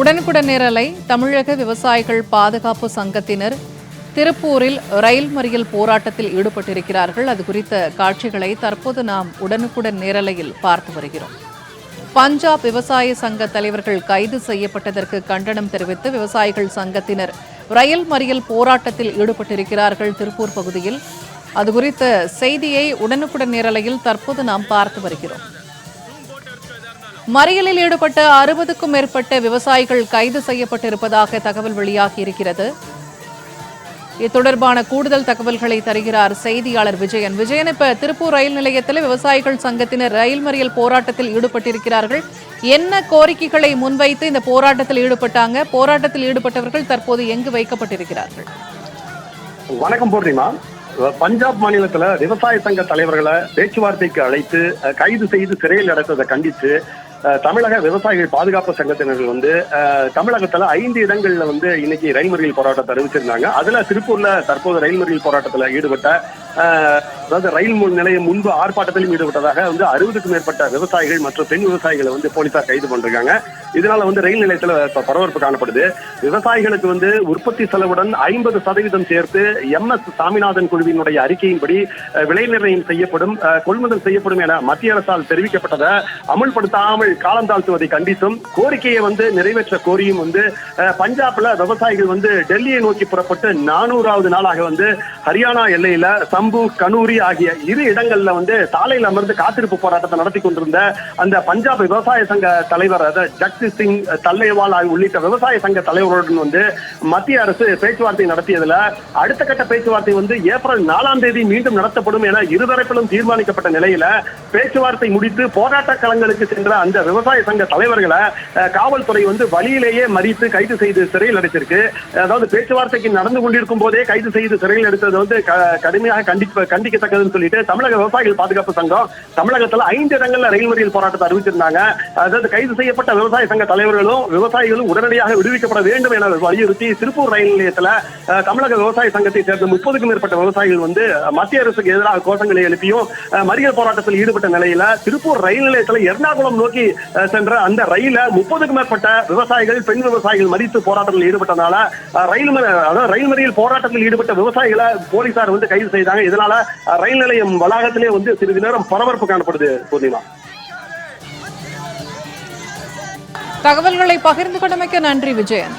உடனுக்குடன் நேரலை தமிழக விவசாயிகள் பாதுகாப்பு சங்கத்தினர் திருப்பூரில் ரயில் மறியல் போராட்டத்தில் ஈடுபட்டிருக்கிறார்கள். அது குறித்த காட்சிகளை தற்போது நாம் உடனுக்குடன் நேரலையில் பார்த்து வருகிறோம். பஞ்சாப் விவசாய சங்க தலைவர்கள் கைது செய்யப்பட்டதற்கு கண்டனம் தெரிவித்து விவசாயிகள் சங்கத்தினர் ரயில் மறியல் போராட்டத்தில் ஈடுபட்டிருக்கிறார்கள் திருப்பூர் பகுதியில். அது குறித்த செய்தியை உடனுக்குடன் நேரலையில் தற்போது நாம் பார்த்து வருகிறோம். மறியலில் ஈடுபட்ட அறுபதுக்கும் மேற்பட்ட விவசாயிகள் கைது செய்யப்பட்டிருப்பதாக தகவல் வெளியாகி இருக்கிறது. இது தொடர்பான கூடுதல் தகவல்களை தருகிறார் செய்தியாளர் விஜயன். விஜயன் இப்ப திருப்பூர் ரயில் நிலையத்தில் விவசாயிகள் சங்கத்தினர் ரயில் மறியல் போராட்டத்தில் ஈடுபட்டிருக்கிறார்கள். என்ன கோரிக்கைகளை முன்வைத்து இந்த போராட்டத்தில் ஈடுபட்டாங்க? போராட்டத்தில் ஈடுபட்டவர்கள் தற்போது எங்கு வைக்கப்பட்டிருக்கிறார்கள்? வணக்கம் பூர்ணிமா பஞ்சாப் மாநிலத்துல விவசாய சங்க தலைவர்களை பேச்சுவார்த்தைக்கு அழைத்து கைது செய்து சிறையில் அடைத்ததை கண்டித்து தமிழக விவசாயிகள் பாதுகாப்பு சங்கத்தினர்கள் வந்து தமிழகத்துல ஐந்து இடங்கள்ல வந்து இன்னைக்கு ரயில் மறியல் போராட்டத்தை அறிவிச்சிருந்தாங்க. அதுல திருப்பூர்ல தற்போது ரயில் மறியல் போராட்டத்துல ஈடுபட்ட அதாவது ரயில் நிலையம் முன்பு ஆர்ப்பாட்டத்திலும் ஈடுபட்டதாக வந்து அறுபதுக்கும் மேற்பட்ட விவசாயிகள் மற்றும் பெண் விவசாயிகளை வந்து போலீசார் கைது பண்ணிருக்காங்க. இதனால வந்து ரயில் நிலையத்துல பரபரப்பு காணப்படுது. விவசாயிகளுக்கு வந்து உற்பத்தி செலவுடன் ஐம்பது சதவீதம் சேர்த்து எம் எஸ் சாமிநாதன் குழுவினுடைய அறிக்கையின்படி விலை நிர்ணயம் செய்யப்படும் கொள்முதல் செய்யப்படும் என மத்திய அரசால் தெரிவிக்கப்பட்டதை அமுல்படுத்தாமல் காலம் தாழ்த்துவதை கண்டித்தும் கோரிக்கையை வந்து நிறைவேற்ற கோரியும் வந்து பஞ்சாப்ல விவசாயிகள் வந்து டெல்லியை நோக்கி புறப்பட்டு நானூறாவது நாளாக வந்து ஹரியானா எல்லையில சம்பு கனூரி ஆகிய இரு இடங்கள்ல வந்து சாலையில் அமர்ந்து காத்திருப்பு போராட்டத்தை நடத்தி கொண்டிருந்த அந்த பஞ்சாப் விவசாய சங்க தலைவர் அதாவது சிங் தல்லைவால் உள்ளிட்ட விவசாய சங்க தலைவருடன் வந்து மத்திய அரசு பேச்சுவார்த்தை நடத்தியதுல அடுத்த கட்ட பேச்சுவார்த்தை வந்து ஏப்ரல் நாலாம் தேதி மீண்டும் நடத்தப்படும் என இருதரப்பிலும் தீர்மானிக்கப்பட்ட நிலையில பேச்சுவார்த்தை முடித்து போராட்ட களங்களுக்கு சென்ற அந்த விவசாய சங்க தலைவர்களை காவல்துறை வந்து வழியிலேயே மறித்து கைது செய்து சிறையில் அடைத்திருக்கு அதாவது பேச்சுவார்த்தைக்கு நடந்து கொண்டிருக்கும் போதே கைது செய்து சிறையில் எடுத்தது வந்து கடுமையாக கண்டிப்பா கண்டிக்கத்தக்கதுன்னு சொல்லிட்டு தமிழக விவசாயிகள் பாதுகாப்பு சங்கம் தமிழகத்துல ஐந்து இடங்கள்ல ரயில் மறியல் போராட்டத்தை அறிவிச்சிருந்தாங்க. அதாவது கைது செய்யப்பட்ட விவசாய சங்க தலைவர்களும் விவசாயிகளும் உடனடியாக விடுவிக்கப்பட வேண்டும் என வலியுறுத்தி திருப்பூர் ரயில் நிலையத்துல தமிழக விவசாய சங்கத்தை சேர்ந்த முப்பதுக்கும் மேற்பட்ட விவசாயிகள் வந்து மத்திய அரசுக்கு எதிராக கோஷங்களை எழுப்பியும் மறியல் போராட்டத்தில் ஈடுபட்ட நிலையில திருப்பூர் ரயில் நிலையத்துல எர்ணாகுளம் நோக்கி சென்ற அந்த ரயில முப்பதுக்கும் மேற்பட்ட விவசாயிகள் பெண் விவசாயிகள் மறித்து போராட்டத்தில் ஈடுபட்டனால ரயில் அதாவது ரயில் மறியல் போராட்டத்தில் ஈடுபட்ட விவசாயிகளை போலீசார் வந்து கைது செய்தாங்க. இதனால ரயில் நிலையம் வளாகத்திலே வந்து சிறிது நேரம் பரபரப்பு காணப்படுது பூர்ணிமா. தகவல்களை பகிர்ந்து கொண்டமைக்கு நன்றி விஜயன்.